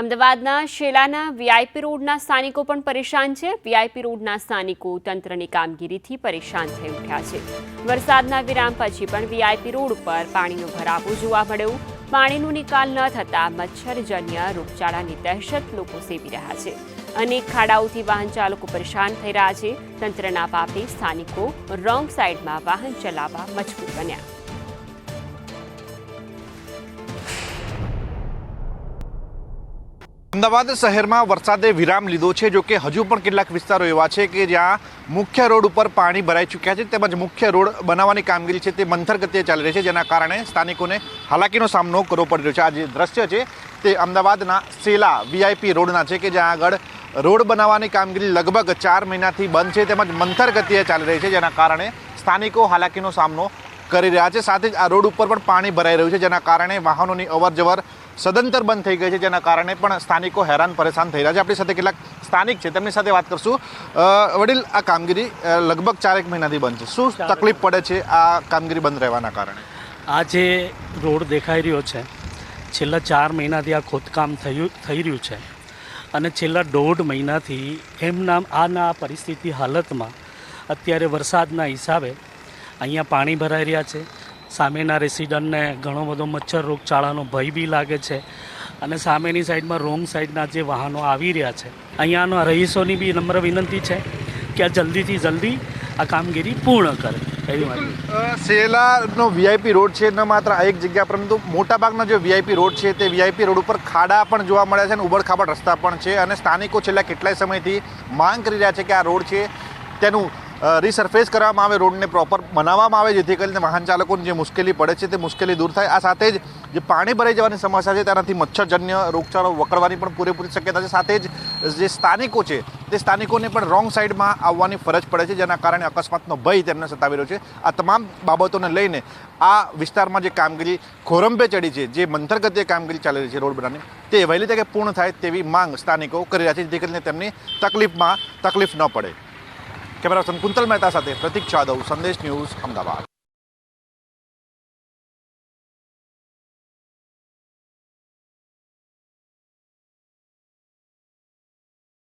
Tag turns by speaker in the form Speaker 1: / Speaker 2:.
Speaker 1: અમદાવાદના શેલાના વીઆઈપી રોડના સ્થાનિકો પણ પરેશાન છે. વીઆઈપી રોડના સ્થાનિકો તંત્રની કામગીરીથી પરેશાન થઈ ઉઠ્યા છે. વરસાદના વિરામ પછી પણ વીઆઈપી રોડ ઉપર પાણીનો ભરાવો જોવા મળ્યો. પાણીનો નિકાલ ન થતાં મચ્છરજન્ય રોગચાળાની દહેશત લોકો સેવી રહ્યા છે. અનેક ખાડાઓથી વાહન ચાલકો પરેશાન થઈ રહ્યા છે. તંત્રના પાપે સ્થાનિકો રોંગ સાઈડમાં વાહન ચલાવવા મજબૂર બન્યા.
Speaker 2: અમદાવાદ શહેરમાં વરસાદે વિરામ લીધો છે. જો કે હજુ પણ કેટલાક વિસ્તારો એવા છે કે જ્યાં મુખ્ય રોડ ઉપર પાણી ભરાઈ ચૂક્યા છે. તેમજ મુખ્ય રોડ બનાવવાની કામગીરી છે તે મંથર ગતિએ ચાલી રહી છે, જેના કારણે સ્થાનિકોને હાલાકીનો સામનો કરવો પડી રહ્યો છે. આ જે દ્રશ્ય છે તે અમદાવાદના સેલા વીઆઈપી રોડના છે કે જ્યાં આગળ રોડ બનાવવાની કામગીરી લગભગ ચાર મહિનાથી બંધ છે. તેમજ મંથર ગતિએ ચાલી રહી છે, જેના કારણે સ્થાનિકો હાલાકીનો સામનો કરી રહ્યા છે. સાથે જ આ રોડ ઉપર પણ પાણી ભરાઈ રહ્યું છે, જેના કારણે વાહનોની અવર જવર સદંતર બંધ થઈ ગઈ છે જેના કારણે પણ સ્થાનિકો હેરાન પરેશાન થઈ રહ્યા છે. આપણી સાથે કેટલાક સ્થાનિક છે તેમની સાથે વાત કરશું. વડીલ આ કામગીરી લગભગ ચારેક મહિનાથી બંધ છે. શું તકલીફ પડે છે આ કામગીરી બંધ રહેવાના કારણે?
Speaker 3: આ જે રોડ દેખાઈ રહ્યો છે છેલ્લા ચાર મહિનાથી આ ખોદકામ થયું થઈ રહ્યું છે. અને છેલ્લા દોઢ મહિનાથી એમના આના પરિસ્થિતિ હાલતમાં અત્યારે વરસાદના હિસાબે અહીંયા પાણી ભરાઈ રહ્યા છે. સામેના રેસિડન્ટને ઘણો બધો મચ્છર રોગચાળાનો ભય બી લાગે છે અને સામેની સાઈડમાં રોંગ સાઈડના જે વાહનો આવી રહ્યા છે. અહીંયાના રહીશોની બી નમ્ર વિનંતી છે કે આ જલ્દીથી જલ્દી આ કામગીરી પૂર્ણ કરે.
Speaker 2: સેલાનો વીઆઈપી રોડ છે, ન માત્ર આ એક જગ્યા, પરંતુ મોટાભાગના જે વીઆઈપી રોડ છે તે વીઆઈપી રોડ ઉપર ખાડા પણ જોવા મળ્યા છે અને ઉબડખાબડ રસ્તા પણ છે અને સ્થાનિકો છેલ્લા કેટલાય સમયથી માંગ કરી રહ્યા છે કે આ રોડ છે તેનું રીસર્ફેસ કરવામાં આવે, રોડને પ્રોપર બનાવવામાં આવે, જેથી કરીને વાહન ચાલકોને જે મુશ્કેલી પડે છે તે મુશ્કેલી દૂર થાય. આ સાથે જ જે પાણી ભરાઈ જવાની સમસ્યા છે, તેનાથી મચ્છરજન્ય રોગચાળો વકળવાની પણ પૂરેપૂરી શક્યતા છે. સાથે જ જે સ્થાનિકો છે, તે સ્થાનિકોને પણ રોંગ સાઈડમાં આવવાની ફરજ પડે છે, જેના કારણે અકસ્માતનો ભય તેમને સતાવી રહ્યો છે. આ તમામ બાબતોને લઈને આ વિસ્તારમાં જે કામગીરી ખોરંભે ચડી છે, જે મંથર કામગીરી ચાલી રહી છે રોડ બનાવવાની, તે વહેલી તકે પૂર્ણ થાય તેવી માંગ સ્થાનિકો કરી રહ્યા છે, જેથી કરીને તેમની તકલીફમાં તકલીફ ન પડે. કેમેરા કુંતલ મહેતા સાથે પ્રતિક જાદવ સંદેશ ન્યૂઝ અમદાવાદ.